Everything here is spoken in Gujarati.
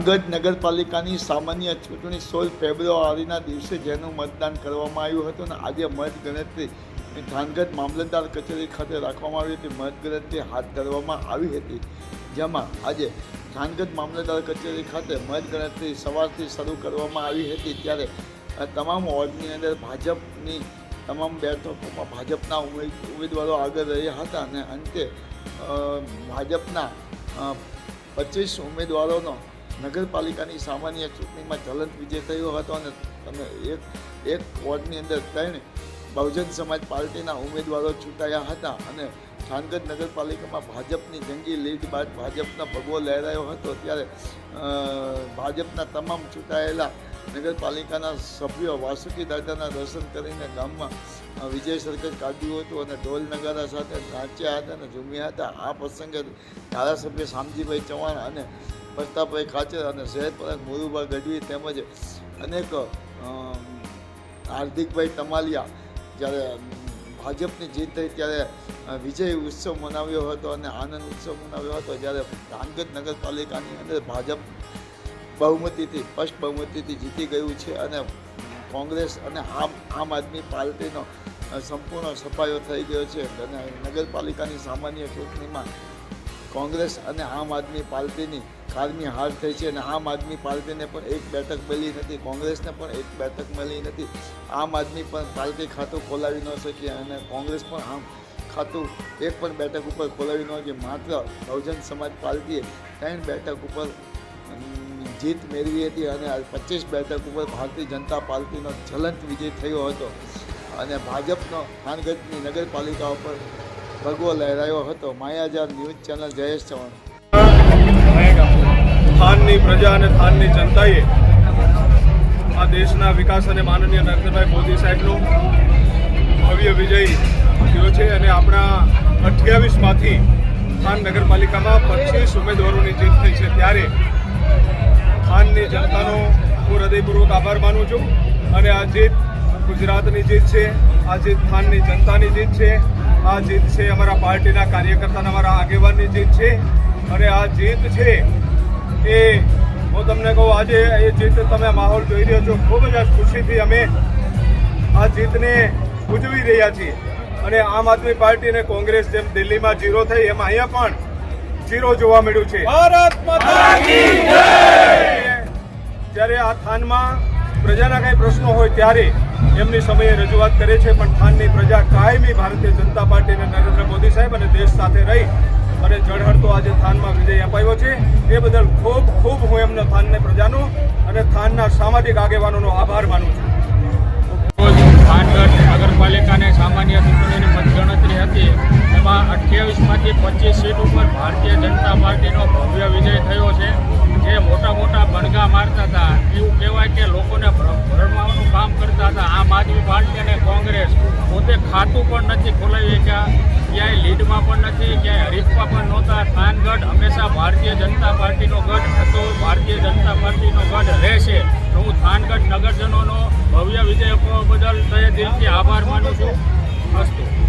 થાનગઢ નગરપાલિકાની સામાન્ય ચૂંટણી સોળ ફેબ્રુઆરીના દિવસે જેનું મતદાન કરવામાં આવ્યું હતું અને આજે મતગણતરી થાનગઢ મામલતદાર કચેરી ખાતે રાખવામાં આવી હતી. મતગણતરી હાથ ધરવામાં આવી હતી, જેમાં આજે થાનગઢ મામલતદાર કચેરી ખાતે મતગણતરી સવારથી શરૂ કરવામાં આવી હતી. ત્યારે તમામ વોર્ડની અંદર ભાજપની તમામ બેઠકોમાં ભાજપના ઉમેદવારો આગળ રહ્યા હતા અને અંતે ભાજપના પચીસ ઉમેદવારોનો નગરપાલિકાની સામાન્ય ચૂંટણીમાં જ્વલંત વિજય થયો હતો અને તમે એક એક વોર્ડની અંદર ત્રણ બહુજન સમાજ પાર્ટીના ઉમેદવારો ચૂંટાયા હતા અને થાનગઢ નગરપાલિકામાં ભાજપની જંગી લીડ બાદ ભાજપનો ભગવો લહેરાયો હતો. ત્યારે ભાજપના તમામ ચૂંટાયેલા નગરપાલિકાના સભ્યો વાસુકી દાદાના દર્શન કરીને ગામમાં વિજય સરઘસ કાઢ્યું હતું અને ઢોલ નગારા સાથે નાચ્યા હતા અને ઝૂમ્યા હતા. આ પ્રસંગે ધારાસભ્ય શામજીભાઈ ચૌહાણ અને પ્રતાપભાઈ ખાચર અને શહેર પ્રધાન મોરુભા ગઢવી તેમજ અનેક હાર્દિકભાઈ તમાલિયા જ્યારે ભાજપની જીત થઈ ત્યારે વિજય ઉત્સવ મનાવ્યો હતો અને આનંદ ઉત્સવ મનાવ્યો હતો. જ્યારે ધાનગઢ નગરપાલિકાની અંદર ભાજપ બહુમતીથી સ્પષ્ટ બહુમતીથી જીતી ગયું છે અને કોંગ્રેસ અને આમ આમ આદમી પાર્ટીનો સંપૂર્ણ સફાયો થઈ ગયો છે. અને નગરપાલિકાની સામાન્ય ચૂંટણીમાં કોંગ્રેસ અને આમ આદમી પાર્ટીની કારમી હાર થઈ છે અને આમ આદમી પાર્ટીને પણ એક બેઠક મળી નથી, કોંગ્રેસને પણ એક બેઠક મળી નથી. આમ આદમી પણ પાર્ટી ખાતું ખોલાવી ન શકી અને કોંગ્રેસ પણ આમ ખાતું એક પણ બેઠક ઉપર ખોલાવી ન શકી. માત્ર બહુજન સમાજ પાર્ટીએ ત્રણ બેઠક ઉપર જીત મેળવી હતી અને પચીસ બેઠક ઉપર ભારતીય જનતા પાર્ટીનો જ્વલંત વિજય થયો હતો અને ભાજપનો ખાનગઢની નગરપાલિકા ઉપર ભગવો લહેરાયો હતો. Mayajar news channel Jayesh Chauhan. થાનની પ્રજા અને થાનની જનતાએ આ દેશના વિકાસ અને માનનીય નરેન્દ્રભાઈ મોદી સાહેબનો ભવ્ય વિજય થયો છે અને આપણા અઠ્યાવીસમાંથી ખાન નગરપાલિકામાં પચીસ ઉમેદવારોની જીત થઈ છે. ત્યારે થાનની જનતાનો હું હૃદયપૂર્વક આભાર માનું છું. અને આ જીત ગુજરાતની જીત છે, આ જીત થાનની જનતાની જીત છે, આ જીત છે અમારા પાર્ટીના કાર્યકર્તાના, અમારા આગેવાનની જીત છે. અને આ જીત છે એ હું તમને કહું, આજે એ જીત તમે માહોલ જોઈ રહ્યો છો. ખૂબ જ ખુશીથી અમે આ જીતને ઉજવી રહ્યા છીએ. અને આમ આદમી પાર્ટી અને કોંગ્રેસ જેમ દિલ્હીમાં જીરો થઈ, એમ અહીંયા પણ જીરો જોવા મળ્યું છે. ભારત જ્યારે આ થાનમાં પ્રજાના કઈ પ્રશ્નો હોય ત્યારે એમની સમયે રજૂઆત કરે છે પણ થાનની પ્રજા કાયમી ભારતીય જનતા પાર્ટી અને નરેન્દ્ર મોદી સાહેબ અને દેશ સાથે રહી અને જળહળતો આજે થાનમાં વિજય અપાયો છે. એ બદલ ખૂબ ખૂબ હું એમનો થાનને પ્રજાનો અને થાનના સામાજિક આગેવાનોનો આભાર માનું છું. રોજ નગરપાલિકાને સામાન્ય ચૂંટણીની મતગણતરી હતી. એમાં અઠ્યાવીસમાંથી પચીસ સીટ ઉપર ભારતીય જનતા પાર્ટીનો ભવ્ય વિજય થયો છે. જે મોટા મોટા બણગા મારતા હતા. એવું કહેવાય કે લોકોને ભ્ર- ભરમાવાનું કામ કરતા હતા. આમ આદમી પાર્ટી અને કોંગ્રેસ પોતે ખાતું પણ નથી ખોલાવી શક્યા. ક્યાંય લીડમાં પણ નથી, ક્યાંય હરીફમાં પણ નહોતા. થાનગઢ હંમેશા ભારતીય જનતા પાર્ટીનો ગઢ હતો. ભારતીય જનતા પાર્ટીનો ગઢ બદલ તહે દિલથી આભાર માનું છું. અસ્તુ.